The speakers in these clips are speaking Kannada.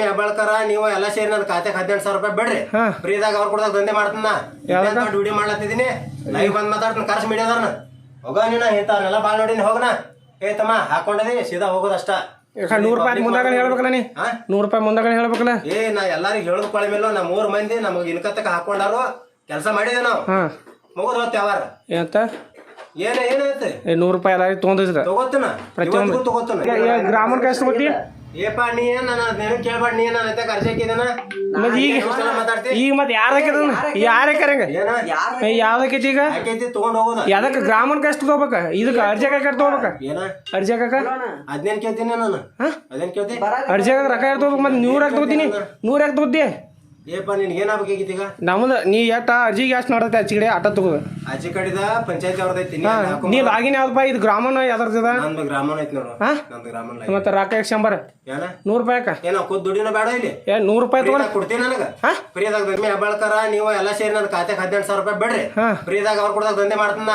ಲಕ್ಷ್ಮಿ ಹೆಬ್ಬಾಳ್ಕರ ನೀವು ಎಲ್ಲ ಸೇರಿ ನನ್ನ ಖಾತೆ ಹದಿನೆಂಟು ಸಾವಿರ ರೂಪಾಯಿ ಬಿಡ್ರಿ. ಫ್ರೀದಾಗ ಅವ್ರು ಕೊಡ್ದಾಗ ದಂಧೆ ಮಾಡ್ತಾನ? ದೊಡ್ಡ ವಿಡಿಯೋ ಮಾಡ್ಲತ್ತಿದ್ದೀನಿ. ಲೈವ್ ಬಂದ್ ಮಾತಾಡ್ತೀನಿ ಕರ್ಸ್ ಮೀಡಿಯಾದವ್ರನ್ನ ಹೋಗ ನೀನ ಇಂಥವ್ರನ್ನೆಲ್ಲ ಬಾಳ್ ನೋಡಿನಿ ಹೋಗನ? ಏ ತಮ್ಮ ಹಾಕೊಂಡದಿ ಸೀದಾ ಹೋಗೋದಷ್ಟ. ನೂರು ರೂಪಾಯಿ ಮುಂದಾಗಡೆ ಹೇಳ್ಬೇಕಲ್ಲ ನೀ? ನೂರು ರೂಪಾಯಿ ಹೇಳ್ಬೇಕಲ್ಲ? ಏ ನಾ ಎಲ್ಲಾರಿಗೂ ಹೇಳದ್ ಕೊಳ ಮೇಲೂ ನಾ ಮೂರ್ ಮಂದಿ ನಮಗ್ ಇನ್ಕತ್ತಕ ಹಾಕೊಂಡಾರು ಕೆಲಸ ಮಾಡಿದೆ ನಾವು. ಮುಗಿದ್ ಹೋತ್ ಯಾವಾರ? ಎಂತ ಏನ ಏನಾಯ್ತು? ನೂರು ರೂಪಾಯಿ ಎಲ್ಲಾರಿಗೆ ತೊಗೊಂಡಿದ್ರ ತಗೋತನ ಪ್ರತಿಯೊಂದು. ತಗೋತನ ಗ್ರಾಮಕ್ಕೆ ಎಷ್ಟು ಏಪ ನೀ ಏನ್ ನನ್ನ ನೇನು ಕೇಳ್ಬೇಡ ನೀ ನನ್ನ ಐತೆ ಕರ್ಸಿ ಹಾಕಿದನ? ಮತ್ ಈಗ ಮಾತಾಡ್ತಿ. ಈಗ ಮತ್ತೆ ಯಾರ ಹಾಕಿದನ? ಯಾರ ಹಾಕ್ಯಾರಂಗ? ಏನ? ಯಾವ್ದಕ್ಕೈತಿ ಈಗ ಹಾಕೈತಿ ತಗೊಂಡ್ ಹೋಗೋದ. ಯಾವ್ದಕ್ಕೆ ಗ್ರಾಮಕ್ಕೆ ಕಷ್ಟ ತಗೋಬೇಕ? ಇದಕ್ಕೆ ಅರ್ಜಿ ಹಾಕಿ ತಗೋಬೇಕ? ಏನ? ಅರ್ಜಿ ಹಾಕಕ ಅದ್ನೇನ್ ಕೇಳ್ತೀನಿ ನಾನು? ಅದೇನ್ ಕೇಳ್ತಿ? ಅರ್ಜಿ ಹಾಕ ರೊಕ್ಕ ಯಾರು ತಗೋಬೇಕು? ಮತ್ತೆ ನೂರ ಯಾಕೆ ತಗೋತೀನಿ? ನೂರ ಯಾಕೆ ತಗೋತಿ? ಏಪ ನಿನ್ಗೆ ಏನಾಗ್ಬೇಕಾಗಿತ್ತು ಈಗ? ನಮ್ದು ನೀ ಎಷ್ಟ ಅರ್ಜಿಗೆ ಎಷ್ಟು ನೋಡತ್ತೆ ಆಚೆ ಆಟ ತಗೋ ಆಚೆ ಕಡಿದ ಪಂಚಾಯತಿ ಅವ್ರದೈತಿ ನೀ ಲಾಗಿನ್ ಯಾವ್ದಪ್ಪ ಇದು ಗ್ರಾಮನ ಯಾವ್ದರ್ತದ ನಂದು ಗ್ರಾಮನ್ ಐತಿ ನೋಡು. ಹಾ? ನಂದು ಗ್ರಾಮನ್ ಮತ್ತೆ ರೊಕ್ಕ ಯಾಕೆ ಶಂಬರ್. ಏನ? ನೂರು ರೂಪಾಯಿ ಯಾಕ? ಏನ ಕೂತ್ ದುಡಿನ ಬೇಡ ಇಲ್ಲಿ? ಏ ನೂರು ರೂಪಾಯಿ ತಗೋ ಕೊಡ್ತೀನಿ ನನಗೆ? ಫ್ರೀದಾಗ ಲಕ್ಷ್ಮಿ ಹೆಬ್ಬಾಳ್ಕರ ನೀವು ಎಲ್ಲ ಸೇರಿ ನನ್ನ ಖಾತೆಗೆ ಹದಿನೆಂಟು ಸಾವಿರ ರೂಪಾಯಿ ಬೇಡ್ರಿ. ಫ್ರೀದಾಗ ಅವ್ರು ಕೊಡ್ದಾಗ ದಂಧೆ ಮಾಡ್ತಾನ?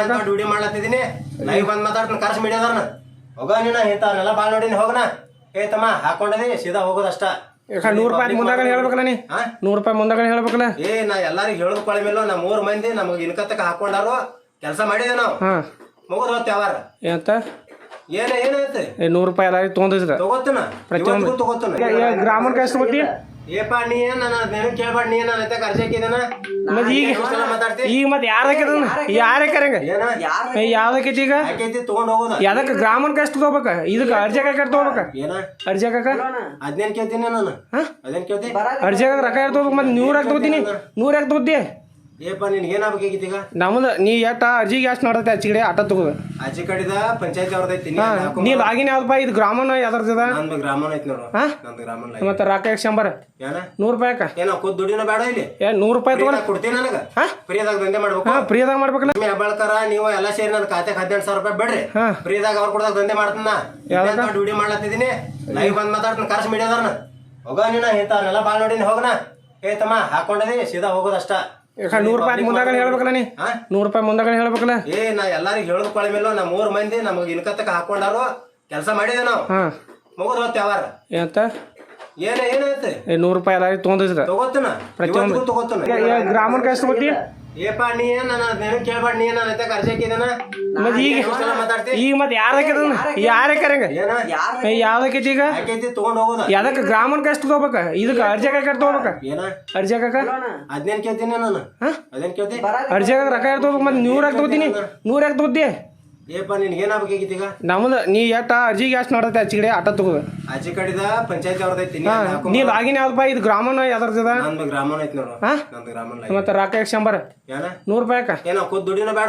ದೊಡ್ಡ ವಿಡಿಯೋ ಮಾಡ್ಲತ್ತಿದ್ದೀನಿ ಲೈವ್ ಬಂದ್ ಮಾತಾಡ್ತೀನಿ ಕರ್ಸ್ ಮೀಡಿಯಾದವ್ರನ್ನ ಹೋಗ ನೀನ ಇಂಥವ್ರನ್ನೆಲ್ಲ ಭಾಳ ನೋಡಿನಿ ಹೋಗನ. ಏ ತಮ್ಮ ಹಾಕೊಂಡದಿ ಸೀದಾ ಹೋಗೋದಷ್ಟ. ನೂರು ರೂಪಾಯಿ ಹೇಳ್ಬೇಕಲ್ಲ ನೀ? ಹಾ? ನೂರು ರೂಪಾಯಿ ಹೇಳ್ಬೇಕಲ್ಲ? ಏ ನಾ ಎಲ್ಲಾರಿಗೂ ಹೇಳದ್ ಕೊಳ ನಮ್ಮ ಮೂರ್ ಮಂದಿ ನಮಗ್ ಇನ್ಕತ್ತಕ ಹಾಕೊಂಡಾರು ಕೆಲಸ ಮಾಡಿದೆ ನಾವು. ಹಾ. ಮುಗಿದ್ ಹೋತ್ ಯಾವಾರ? ಎಂತ? ಏನ ಏನಾಯ್ತು? ಏ ನೂರು ರೂಪಾಯಿ ತೊಗೊಂಡಿದ್ರ? ತಗೋತನ? ಪ್ರತಿಯೊಂದು- ಇವತ್ತಿಗೂ ತಗೋತನ? ಗ್ರಾಮಕ್ಕೆ ಎಷ್ಟು ಕೊಟ್ಟಿ ಏಪ ನೀ ಏನ್ ನನ್ನ ನೇನು ಕೇಳ್ಬೇಡ ನೀ ನನ್ನ ಐತೆ ಕರ್ಸಿ ಹಾಕಿದನ ಮತ್ತೆ ಈಗ ಮಾತಾಡ್ತಿ? ಈಗ ಮತ್ತೆ ಯಾರು ಹಾಕಿದನ ಯಾರು ಹಾಕ್ಯಾರಂಗ ಏನ? ಏ ಯಾವ್ದಕ್ಕೈತಿ ಈಗ? ಹಾಕೈತಿ ತಗೊಂಡ್ ಹೋಗೋದ. ಯಾವ್ದಕ್ಕೆ ಗ್ರಾಮಕ್ಕೆ ಕಷ್ಟ ತಗೋಬೇಕ? ಇದಕ್ಕೆ ಅರ್ಜಿ ಹಾಕಿ ತಗೋಬೇಕ? ಏನ? ಅರ್ಜಿ ಹಾಕಕ ಅದ್ನೇನ್ ಕೇಳ್ತೀನಿ ನಾನು? ಅದೇನ್ ಕೇಳ್ತಿ? ಅರ್ಜಿ ರೊಕ್ಕ ಯಾರು ತಗೋಬೇಕು? ಮತ್ತೆ ನೂರು ಯಾಕೆ ತಗೋತೀನಿ. ನೂರು ಯಾಕೆ ತಗೋತಿ? ಏಪ ನಿನ್ಗೆ ಈಗ? ನಮ್ದು ನೀ ಎಟ್ಟ ಅರ್ಜಿಗೆ ಎಷ್ಟು ನೋಡತ್ತೆ ಆಚೆ ಆಟ ತಗೋ ಆಚೆ ಕಡಿದ ಪಂಚಾಯತಿ ಅವ್ರದೈತಿ ನೀ ಲಾಗಿನ್ ಯಾವ್ದಪ್ಪ ಇದು ಗ್ರಾಮನ ಯಾವ್ದರ್ತದ ನಂದು ಗ್ರಾಮನ ಐತಿ ನೋಡು? ನಂದು ಗ್ರಾಮನ್. ಮತ್ತೆ ರೊಕ್ಕ ಯಾಕೆ ಶಂಬರ್. ಏನ? ನೂರು ರೂಪಾಯಿ ಏನೋ ಕೂತ್ ದುಡಿನ ಬೇಡ ಇಲ್ಲಿ? ಏ ನೂರು ರೂಪಾಯಿ ತಗೋ ಕೊಡ್ತೀನಿ ನನಗೆ? ಫ್ರೀದಾಗ ದಂಧೆ ಮಾಡ್ಬೇಕು? ಹಾ ಫ್ರೀದಾಗ ಮಾಡ್ಬೇಕಲ್ಲ ಲಕ್ಷ್ಮಿ ಹೆಬ್ಬಾಳ್ಕರ ನೀವು ಎಲ್ಲ ಸೇರಿ ನನ್ನ ಖಾತೆಗೆ ಹದಿನೆಂಟು ಸಾವಿರ ರೂಪಾಯಿ ಬೇಡ್ರಿ. ಫ್ರೀದಾಗ ಅವ್ರು ಕೊಡ್ದಾಗ ದಂಧೆ ಮಾಡ್ತಾನ? ದೊಡ್ಡ ವಿಡಿಯೋ ಮಾಡ್ಲತ್ತಿದ್ದೀನಿ ಲೈವ್ ಬಂದ್ ಕಾಸ್ ಕರ್ಸ್ ಮೀಡಿಯಾದವ್ರನ್ನ ಹೋಗ ನೀನ ಇಂಥವ್ರನ್ನೆಲ್ಲ ಭಾಳ ನೋಡಿನಿ ಹೋಗನ ಏ ತಮ್ಮ ಹಾಕೊಂಡದಿ ಸೀದಾ ಹೋಗೋದಷ್ಟ. ನೂರು ರೂಪಾಯಿ ಮುಂದಾಗಡೆ ಹೇಳ್ಬೇಕಲ್ಲ ನೀ? ನೂರು ರೂಪಾಯಿ ಮುಂದಾಗಡೆ ಹೇಳ್ಬೇಕಲ್ಲ? ಏ ನಾ ಎಲ್ಲಾರಿಗೂ ಹೇಳದ್ ಕೊಳ ಮೇಲೂ ನಾ ಮೂರ್ ಮಂದಿ ನಮಗ್ ಇನ್ಕತ್ತಕ ಹಾಕೊಂಡಾರು ಕೆಲಸ ಮಾಡಿದೆ ನಾವು. ಹಾ. ಮುಗಿದ್ ಹೋತ್ ಯಾವಾರ? ಎಂತ? ಏನ ಏನಾಯ್ತು? ಏ ನೂರು ರೂಪಾಯಿ ಎಲ್ಲಾರಿಗೆ ತೊಗೊಂಡಿದ್ರ ತಗೋತನ? ಪ್ರತಿಯೊಂದು- ತಗೋತನ? ಗ್ರಾಮಕ್ಕೆ ಎಷ್ಟು ಕೊಟ್ಟಿ ಏಪ ನೀ ಏನ್ ನನ್ನ ನೇನು ಕೇಳ್ಬೇಡ ನೀ ನನ್ನ ಐತೆ ಕರ್ಸಿ ಹಾಕಿದನ ಮತ್ತೆ ಈಗ ಈಗ ಮತ್ತೆ ಯಾರು ಹಾಕಿದನ ಯಾರು ಹಾಕ್ಯಾರಂಗ ಏನ? ಈಗ? ಹಾಕೈತಿ ತಗೊಂಡ್ ಹೋಗೋದ. ಯಾವ್ದಕ್ಕೆ ಗ್ರಾಮಕ್ಕೆ ಎಷ್ಟು ತಗೋಬೇಕ? ಇದಕ್ಕೆ ಅರ್ಜಿ ಹಾಕಿ ತಗೋಬೇಕ? ಏನ? ಅರ್ಜಿ ಅದ್ನೇನ್ ಕೇಳ್ತೀನಿ ನಾನು? ಅದೇನ್ ಕೇಳ್ತಿ? ಅರ್ಜಿ ಹಾಕಕ್ ರೊಕ್ಕ ಯಾರು ತಗೋಬೇಕು? ಮತ್ತೆ ನೂರು ಹಾಕಿ ತಗೋತೀನಿ? ನೂರ ಯಾಕೆ ತಗೋತಿ? ಏಪ ನಿನ್ಗೆ ಏನಾಗ್ಬೇಕಾಗಿತ್ತು ಈಗ? ನಮ್ದು ನೀ ಎಟ್ಟ ಅರ್ಜಿಗೆ ಗ್ಯಾಸ್ ನೋಡತ್ತೆ ಆಚೆ ಆಟ ತಗೋ ಆಚೆ ಕಡಿದ ಪಂಚಾಯತಿ ಅವ್ರದೈತಿ ನೀ ಲಾಗಿನ್ ಯಾವ್ದಪ್ಪ ಇದು ಗ್ರಾಮನ ಯಾವ್ದರ್ತದ ನಂದು ಗ್ರಾಮನ ಐತಿ ನೋಡು. ಹಾ? ನಂದು ಗ್ರಾಮನ್ ಮತ್ತೆ ರಾಕೇಶ್ ಯಾಕೆ ಶಂಬರ್ ಏನ? ನೂರು ರೂಪಾಯಿ ಏನೋ ಏನ ಕೂತ್ ದುಡಿನ ಬೇಡ